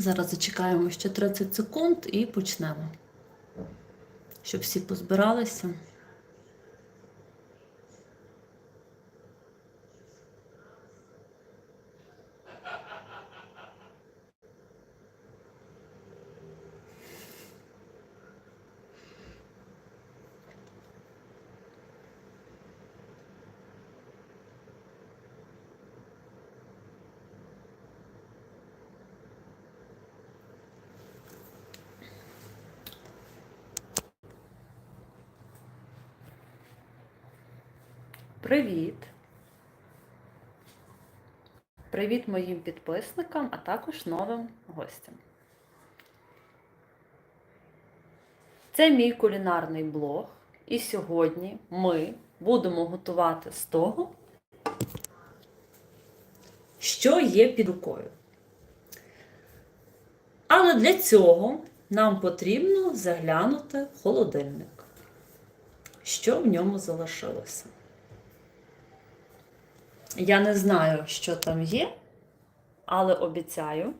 Зараз зачекаємо ще 30 секунд і почнемо. Щоб всі позбиралися. Привіт! Привіт моїм підписникам, а також новим гостям. Це мій кулінарний блог, і сьогодні ми будемо готувати з того, що є під рукою. Але для цього нам потрібно заглянути в холодильник, що в ньому залишилося. Я не знаю, що там є, але обіцяю,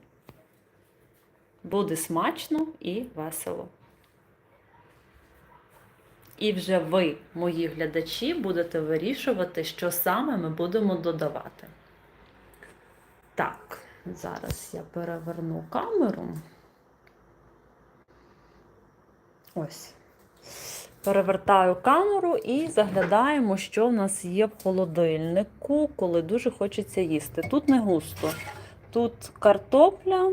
буде смачно і весело. І вже ви, мої глядачі, будете вирішувати, що саме ми будемо додавати. Так, зараз я переверну камеру. Ось. Перевертаю камеру і заглядаємо, що в нас є в холодильнику, коли дуже хочеться їсти. Тут не густо. Тут картопля,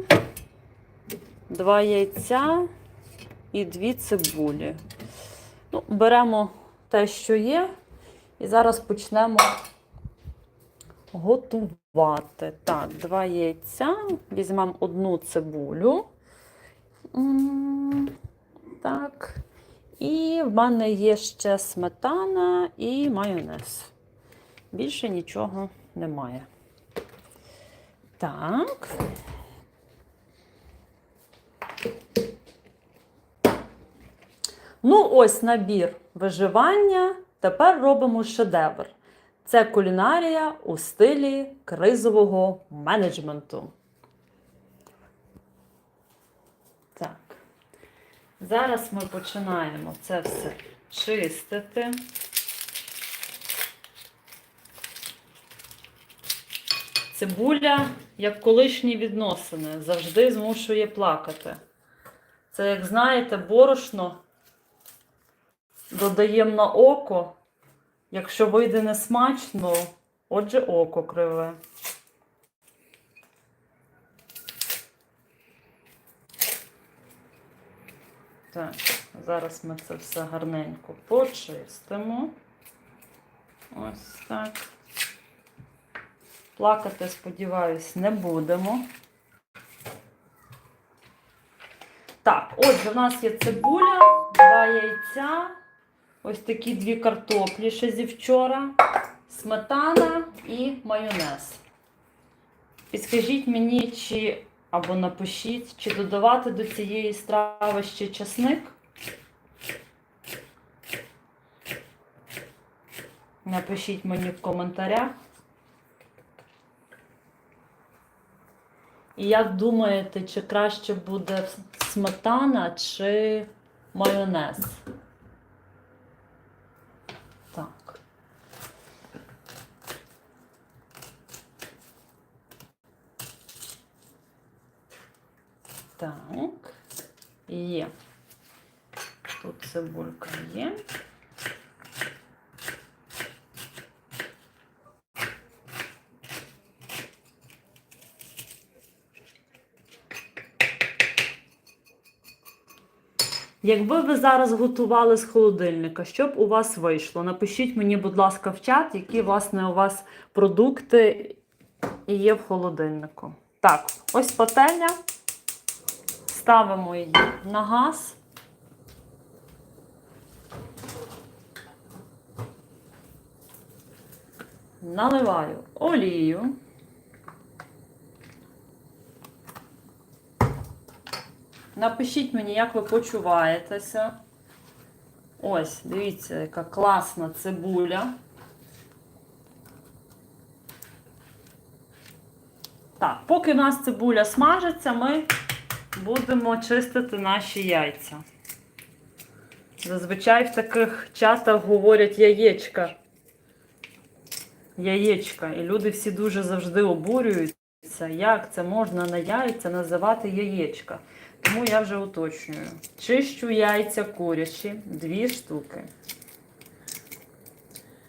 два яйця і дві цибулі. Ну, беремо те, що є, і зараз почнемо готувати. Так, два яйця, візьмемо одну цибулю. І в мене є ще сметана і майонез. Більше нічого немає. Так. Ну, ось набір виживання. Тепер робимо шедевр. Це кулінарія у стилі кризового менеджменту. Так. Зараз ми починаємо це все чистити. Цибуля, як колишні відносини, завжди змушує плакати. Це, як знаєте, борошно додаємо на око. Якщо вийде несмачно, отже, око криве. Так, зараз ми це все гарненько почистимо. Ось так. Плакати, сподіваюсь, не будемо. Так, отже, в нас є цибуля, два яйця, ось такі дві картоплі ще зі вчора, сметана і майонез. Підскажіть мені, чи або напишіть, чи додавати до цієї страви ще часник. Напишіть мені в коментарях. І як думаєте, чи краще буде сметана чи майонез? Так. Так, є. Тут цибулька є. Якби ви зараз готували з холодильника, що б у вас вийшло? Напишіть мені, будь ласка, в чат, які власне у вас продукти є в холодильнику. Так, ось пательня. Ставимо її на газ. Наливаю олію. Напишіть мені, як ви почуваєтеся. Ось, дивіться, яка класна цибуля. Так, поки у нас цибуля смажиться, ми будемо чистити наші яйця. Зазвичай в таких чатах говорять яєчка. Яєчка. І люди всі дуже завжди обурюються, як це можна на яйця називати яєчка. Тому я вже уточнюю. Чищу яйця курячі, дві штуки.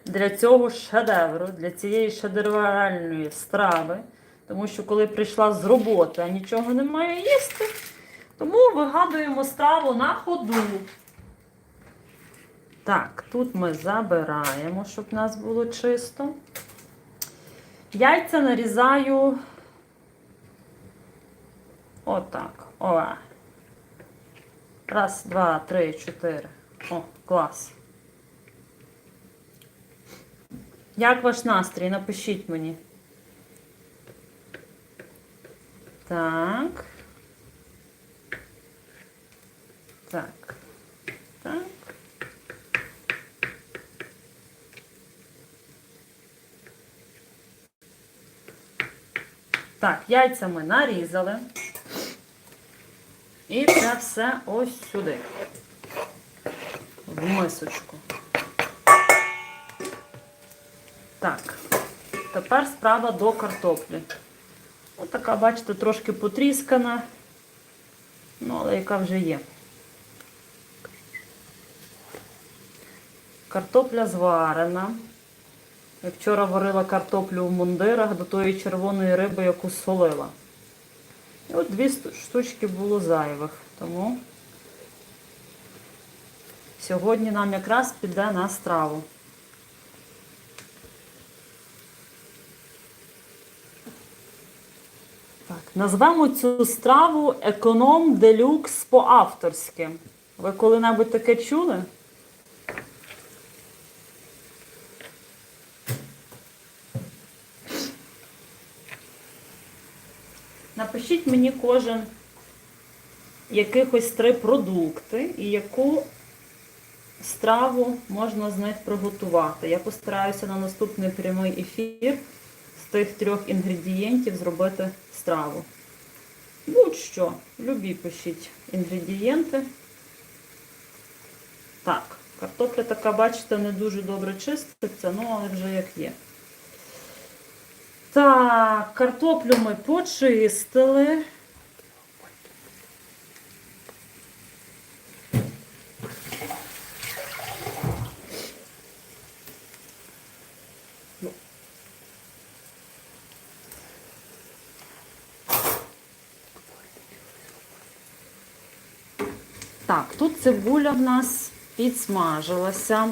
Для цього шедевру, для цієї шедевральної страви, тому що коли прийшла з роботи, а нічого немає їсти, тому вигадуємо страву на ходу. Так, тут ми забираємо, щоб в нас було чисто. Яйця нарізаю отак. О. Раз, два, три, чотири. О, клас. Як ваш настрій? Напишіть мені. Так. Так. Так. Так, яйця ми нарізали. І це все ось сюди. В мисочку. Так, тепер справа до картоплі. Ось така, бачите, трошки потріскана. Ну, але яка вже є. Картопля зварена. Я вчора варила картоплю в мундирах до тої червоної риби, яку солила. І от дві штучки було зайвих. Тому сьогодні нам якраз піде на страву. Назвемо цю страву економ делюкс по-авторськи. Ви коли-небудь таке чули? Напишіть мені кожен якихось три продукти і яку страву можна з них приготувати. Я постараюся на наступний прямий ефір тих трьох інгредієнтів зробити страву. Будь-що, любі пишіть інгредієнти. Так, картопля така, бачите, не дуже добре чиститься, ну але вже як є. Так, картоплю ми почистили. Так, тут цибуля в нас підсмажилася.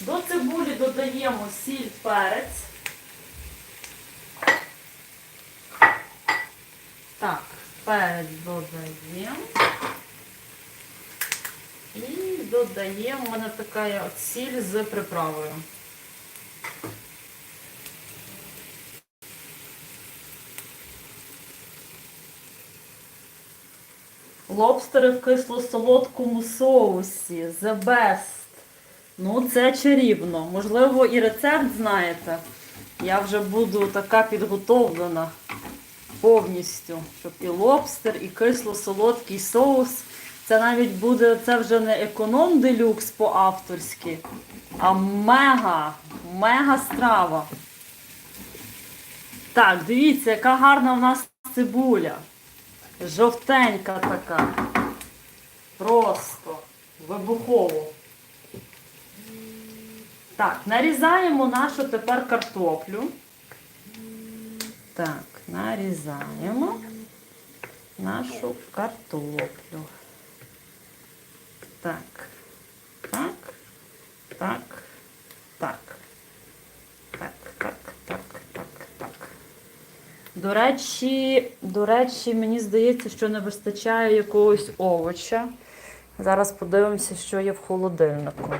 До цибулі додаємо сіль, перець. Так, перець додаємо. І додаємо, у мене така сіль з приправою. Лобстери в кисло-солодкому соусі. The best. Ну, це чарівно. Можливо, і рецепт знаєте. Я вже буду така підготовлена повністю, щоб і лобстер, і кисло-солодкий соус. Це навіть буде, це вже не економ делюкс по-авторськи, а мега, мега страва. Так, дивіться, яка гарна в нас цибуля. Жовтенька така. Просто вибухово. Так, нарізаємо нашу тепер картоплю. Так, нарізаємо нашу картоплю. Так, так, так, так так, так, так, так. До речі, до речі, мені здається, що не вистачає якогось овоча. Зараз подивимося, що є в холодильнику.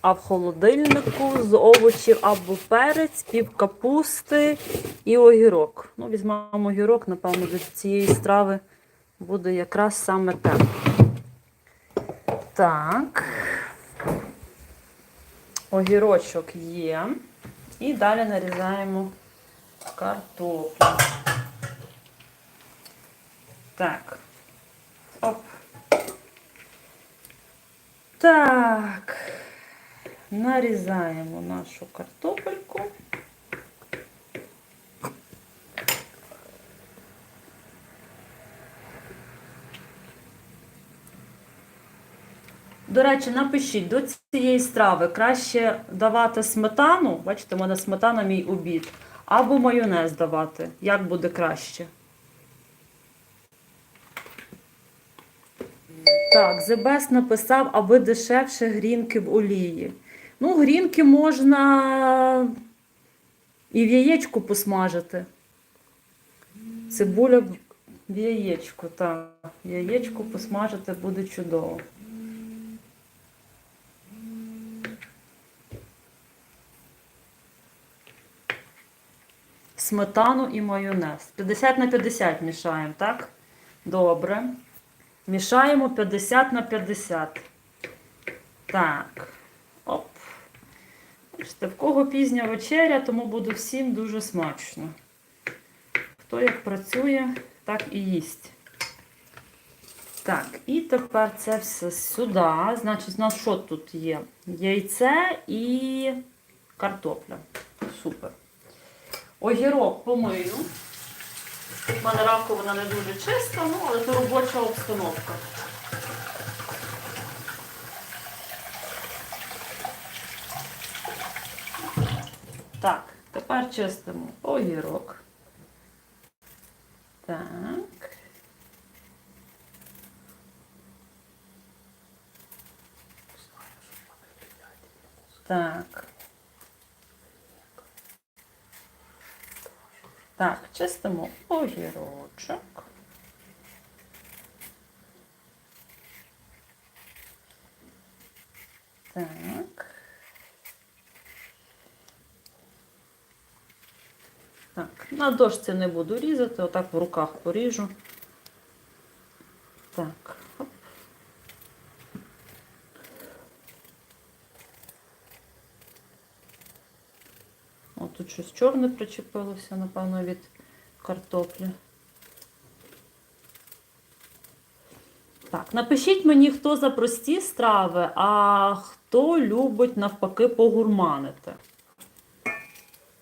А в холодильнику з овочів або перець, пів капусти і огірок. Ну, візьмемо огірок, напевно, для цієї страви буде якраз саме те. Так. Огірочок є. І далі нарізаємо картоплю. Так. Оп. Так. Нарізаємо нашу картопельку. До речі, напишіть до цієї страви краще давати сметану, бачите, у мене сметана мій обід, або майонез давати. Як буде краще? Так, Зебес написав, аби дешевше грінки в олії. Ну, грінки можна і в яєчку посмажити. Цибуля в яєчку, так. В яєчку посмажити буде чудово. Сметану і майонез. 50 на 50 мішаємо, так? Добре. Мішаємо 50 на 50. Так. Оп. Бачите, в кого пізня вечеря, тому буде всім дуже смачно. Хто як працює, так і їсть. Так, і тепер це все сюди. Значить, у нас що тут є? Яйце і картопля. Супер. Огірок помию. У мене раковина не дуже чиста, ну, але це робоча обстановка. Так, тепер чистимо огірок. Так. Так. Так, чистимо огірочок. Так. Так, на дошці не буду різати, отак в руках поріжу. Так. Оп. О, тут щось чорне причепилося, напевно, від картоплі. Так, напишіть мені, хто за прості страви, а хто любить навпаки погурманити.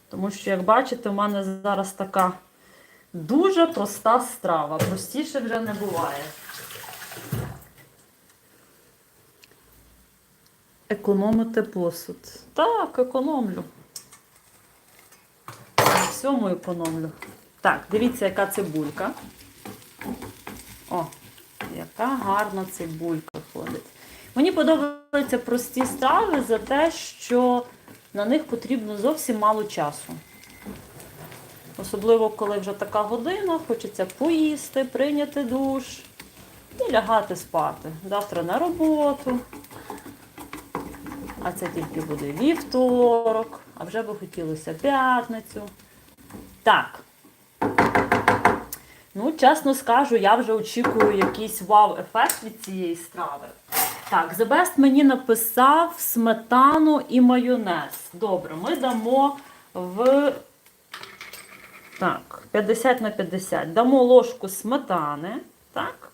Тому що, як бачите, у мене зараз така дуже проста страва. Простіше вже не буває. Економити посуд. Так, економлю. Всьому економлю. Так, дивіться, яка цибулька. О, яка гарна цибулька ходить. Мені подобаються прості страви за те, що на них потрібно зовсім мало часу. Особливо, коли вже така година, хочеться поїсти, прийняти душ і лягати спати. Завтра на роботу. А це тільки буде вівторок, а вже би хотілося п'ятницю. Так. Ну, чесно скажу, я вже очікую якийсь вау-ефект від цієї страви. Так, The Best мені написав сметану і майонез. Добре, ми дамо в так, 50 на 50. Дамо ложку сметани, так?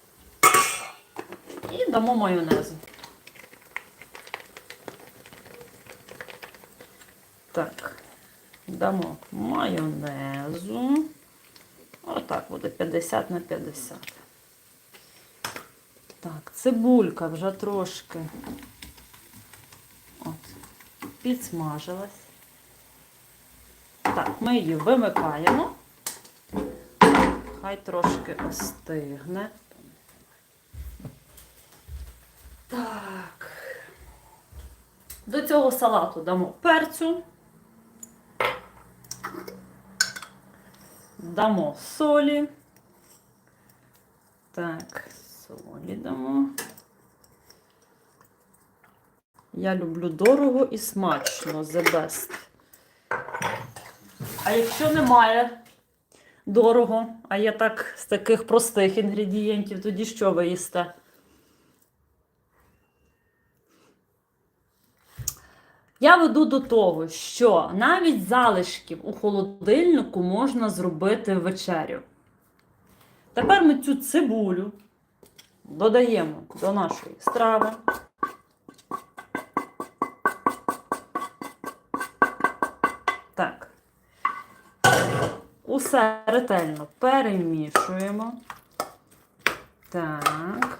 І дамо майонезу. Так, дамо майонезу. Отак буде 50 на 50. Так, цибулька вже трошки от, підсмажилась. Так, ми її вимикаємо. Хай трошки остигне. Так. До цього салату дамо перцю. Дамо солі. Так, солі дамо. Я люблю дорого і смачно, the best. А якщо немає дорого, а є так з таких простих інгредієнтів, тоді що ви їсте? Я веду до того, що навіть залишків у холодильнику можна зробити вечерю. Тепер ми цю цибулю додаємо до нашої страви. Так. Усе ретельно перемішуємо. Так.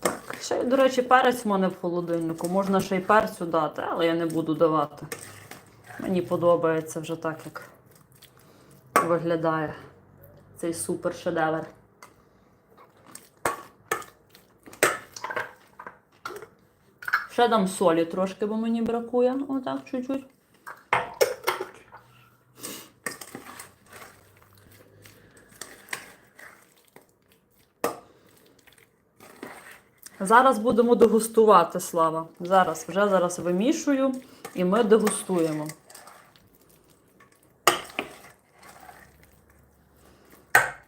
Так, ще, до речі, перець в мене в холодильнику. Можна ще й перцю дати, але я не буду давати. Мені подобається вже так, як виглядає цей супер шедевр. Ще дам солі трошки, бо мені бракує. Отак, чуть-чуть. Зараз будемо дегустувати, Слава. Зараз, вже зараз вимішую і ми дегустуємо.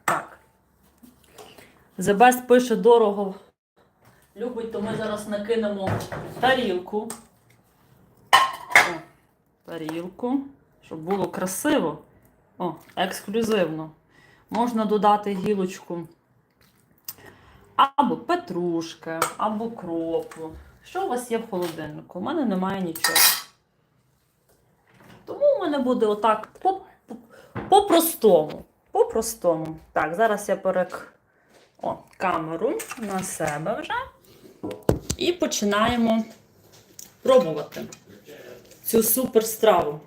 Так. Best пише дорого. Любить, то ми зараз накинемо тарілку. О, тарілку, щоб було красиво. О, ексклюзивно. Можна додати гілочку або петрушки, або кропу. Що у вас є в холодильнику? У мене немає нічого. Тому у мене буде отак по- по- по-простому. По-простому. Так, зараз я перек О, камеру на себе вже. І починаємо пробувати цю супер страву.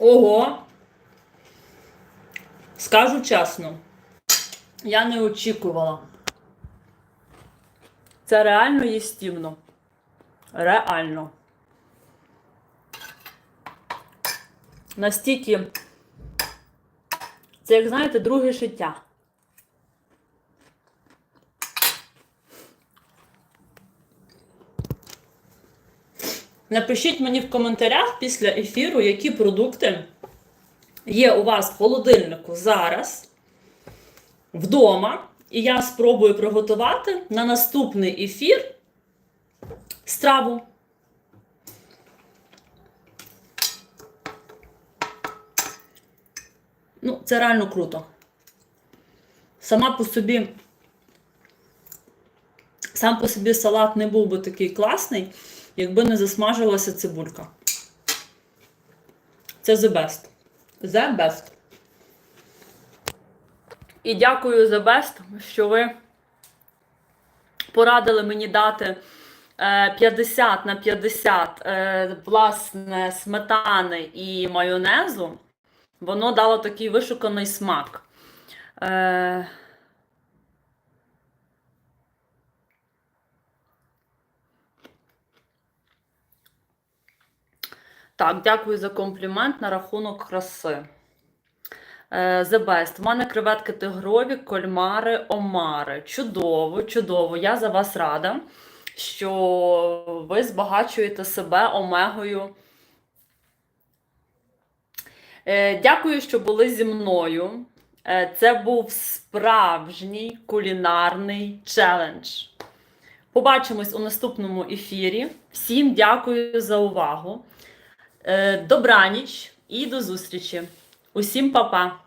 Ого! Скажу чесно, я не очікувала. Це реально їстівно. Реально. Настільки. Це, як знаєте, друге життя. Напишіть мені в коментарях після ефіру, які продукти є у вас в холодильнику зараз вдома. І я спробую приготувати на наступний ефір страву. Ну, це реально круто. Сама по собі, сам по собі салат не був би такий класний, якби не засмажилася цибулька. Це the best. The best. І дякую The Best, що ви порадили мені дати е, 50 на 50 е, власне сметани і майонезу. Воно дало такий вишуканий смак. Так, дякую за комплімент на рахунок краси. Е, The Best. У мене креветки тигрові, кольмари, омари. Чудово, чудово. Я за вас рада, що ви збагачуєте себе омегою. Е, Дякую, що були зі мною. Е, Це був справжній кулінарний челендж. Побачимось у наступному ефірі. Всім дякую за увагу. Е, Добраніч і до зустрічі! Усім па-па!